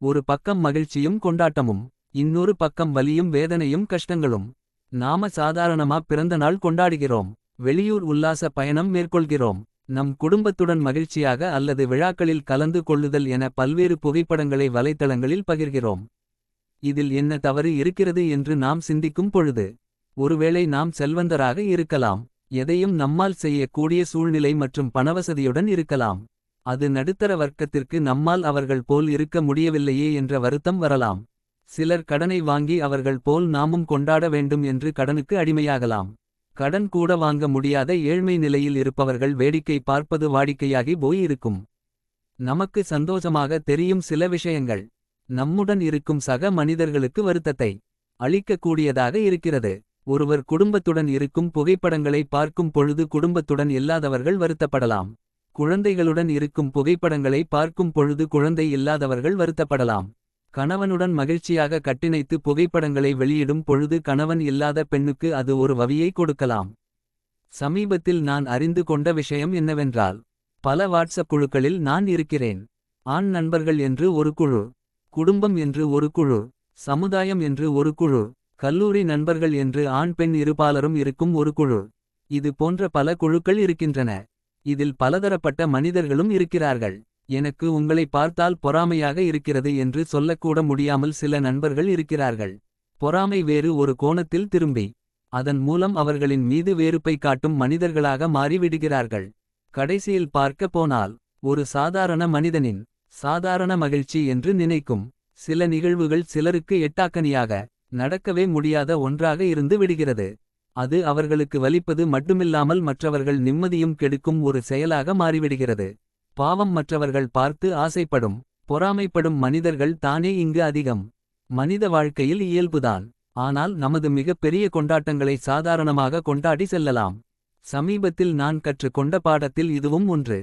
ஒரு பக்கம் மகிழ்ச்சியும் கொண்டாட்டமும் இன்னொரு பக்கம் வலியும் வேதனையும் கஷ்டங்களும். நாம சாதாரணமா பிறந்த நாள் கொண்டாடுகிறோம். வெளியூர் உல்லாச பயணம் மேற்கொள்கிறோம். நம் குடும்பத்துடன் மகிழ்ச்சியாக அல்லது விழாக்களில் கலந்து கொள்ளுதல் என பல்வேறு புகைப்படங்களை வலைத்தளங்களில் பகிர்கிறோம். இதில் என்ன தவறு இருக்கிறது என்று நாம் சிந்திக்கும் பொழுது ஒருவேளை நாம் செல்வந்தராக இருக்கலாம். எதையும் நம்மால் செய்யக்கூடிய சூழ்நிலை மற்றும் பணவசதியுடன் இருக்கலாம். அது நடுத்தர வர்க்கத்திற்கு நம்மால் அவர்கள் போல் இருக்க முடியவில்லையே என்ற வருத்தம் வரலாம். சிலர் கடனை வாங்கி அவர்கள் போல் நாமும் கொண்டாட வேண்டும் என்று கடனுக்கு அடிமையாகலாம். கடன் கூட வாங்க முடியாத ஏழ்மை நிலையில் இருப்பவர்கள் வேடிக்கை பார்ப்பது வாடிக்கையாகி போய் இருக்கும். நமக்கு சந்தோஷமாக தெரியும் சில விஷயங்கள். நம்முடன் இருக்கும் சக மனிதர்களுக்கு வருத்தத்தை அளிக்கக்கூடியதாக இருக்கிறது. ஒருவர் குடும்பத்துடன் இருக்கும் புகைப்படங்களை பார்க்கும் பொழுது குடும்பத்துடன் இல்லாதவர்கள் வருத்தப்படலாம். குழந்தைகளுடன் இருக்கும் புகைப்படங்களை பார்க்கும் பொழுது குழந்தை இல்லாதவர்கள் வருத்தப்படலாம். கணவனுடன் மகிழ்ச்சியாக கட்டிணைத்து புகைப்படங்களை வெளியிடும் பொழுது கணவன் இல்லாத பெண்ணுக்கு அது ஒரு வவியை கொடுக்கலாம். சமீபத்தில் நான் அறிந்து கொண்ட விஷயம் என்னவென்றால் பல வாட்ஸ்அப் குழுக்களில் நான் இருக்கிறேன். ஆண் நண்பர்கள் என்று ஒரு குழு குடும்பம் என்று ஒரு குழு சமுதாயம் என்று ஒரு குழு கல்லூரி நண்பர்கள் என்று ஆண் பெண் இருபாலரும் இருக்கும் ஒரு குழு. இது போன்ற பல குழுக்கள் இருக்கின்றன. இதில் பலதரப்பட்ட மனிதர்களும் இருக்கிறார்கள். எனக்கு உங்களை பார்த்தால் பொறாமையாக இருக்கிறது என்று சொல்லக்கூட முடியாமல் சில நண்பர்கள் இருக்கிறார்கள். பொறாமை வேறு ஒரு கோணத்தில் திரும்பி அதன் மூலம் அவர்களின் மீது வேறுப்பை காட்டும் மனிதர்களாக மாறிவிடுகிறார்கள். கடைசியில் பார்க்க போனால் ஒரு சாதாரண மனிதனின் சாதாரண மகிழ்ச்சி என்று நினைக்கும் சில நிகழ்வுகள் சிலருக்கு எட்டாக்கனியாக நடக்கவே முடியாத ஒன்றாக இருந்து விடுகிறது. அது அவர்களுக்கு வலிப்பது மட்டுமில்லாமல் மற்றவர்கள் நிம்மதியும் கெடுக்கும் ஒரு செயலாக மாறிவிடுகிறது. பாவம் மற்றவர்கள் பார்த்து ஆசைப்படும் பொறாமைப்படும் மனிதர்கள் தானே இங்கு அதிகம். மனித வாழ்க்கையில் இயல்புதான். ஆனால் நமது மிகப்பெரிய கொண்டாட்டங்களை சாதாரணமாக கொண்டாடி செல்லலாம். சமீபத்தில் நான் கற்றுக் கொண்ட பாடத்தில் இதுவும் ஒன்று.